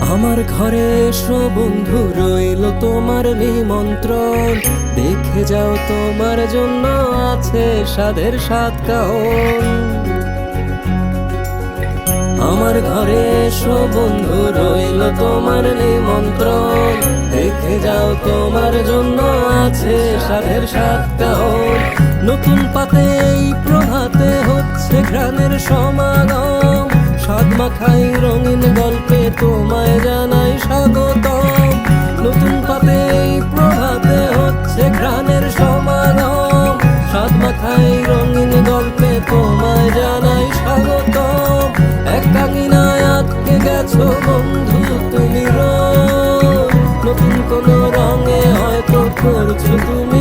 ঘরে এসো বন্ধু, রইল তোমার নিমন্ত্রণ। দেখে যাও তোমার জন্য আছে স্বাদের সাত কাহন আমার ঘরে এসো বন্ধু, রইল তোমার নিমন্ত্রণ। দেখে যাও তোমার জন্য আছে সাধের সাত কাহন নতুন পাতে এই প্রভাতে হচ্ছে ঘ্রাণের সমাগম। সাত মাখাই রঙিন গল্পে রঙিন গল্পে তোমায় জানাই স্বাগত একাকিনায় আটকে গেছো বন্ধু, তুমি নতুন কোন রঙে হয়তো করছ তুমি